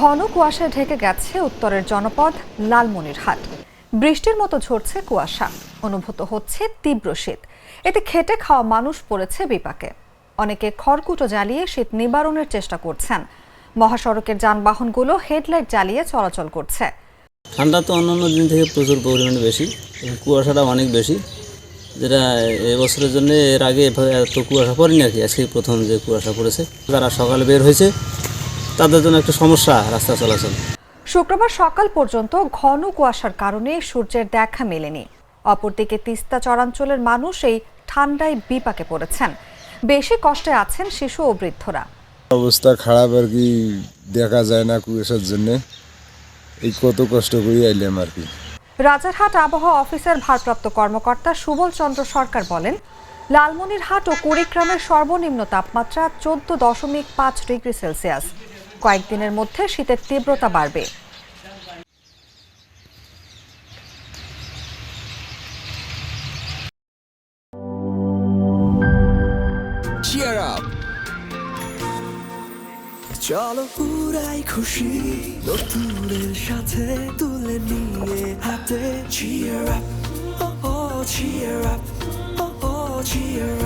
ঘন কুয়াশায় ঢেকে গেছে উত্তরের জনপদ লালমনিরহাট। বৃষ্টির মতো ঝরছে কুয়াশা। অনুভূত হচ্ছে তীব্র শীত। এতে খেটে খাওয়া মানুষ পড়েছে বিপাকে। অনেকে খড়কুটো জ্বালিয়ে শীত নিবারণের চেষ্টা করছেন। মহাসড়কের যানবাহনগুলো হেডলাইট জ্বালিয়ে চলাচল করছে। ঠান্ডা তো অন্যান্য দিন থেকে প্রচুর পরিমাণে বেশি কুয়াশাটা অনেক বেশি। যেটা এবছরের জন্য এর আগে এত কুয়াশা পড়েনি আর কি। আজকে প্রথম যে কুয়াশা পড়েছে। যারা সকালে বের হয়েছে তাদের জন্য একটা সমস্যা রাস্তা চলাচল। শুক্রবার সকাল পর্যন্ত ঘন কুয়াশার কারণে সূর্যের দেখা মেলেনি। অপরদিকে তিস্তা চরাঞ্চলের মানুষ এই ঠান্ডায় বিপাকে পড়েছেন। বেশি কষ্টে আছেন শিশু ও বৃদ্ধরা। অবস্থা খারাপ আর কি দেখা যায় না কুয়াশার জন্যে। এই কত কষ্ট করে আইলাম আর কি। রাজারহাট আবহাওয়া অফিসের ভারপ্রাপ্ত কর্মকর্তা সুবল চন্দ্র সরকার বলেন লালমনিরহাট ও কুড়িগ্রামের সর্বনিম্ন তাপমাত্রা চোদ্দ দশমিক পাঁচ ডিগ্রি সেলসিয়াস। কয়েকদিনের মধ্যে শীতের তীব্রতা বাড়বে। Cheer up. চলো পুরাই খুশি নতুনের সাথে তুলে নিয়ে হাতে। Cheer up. Oh oh cheer up. Oh oh cheer up.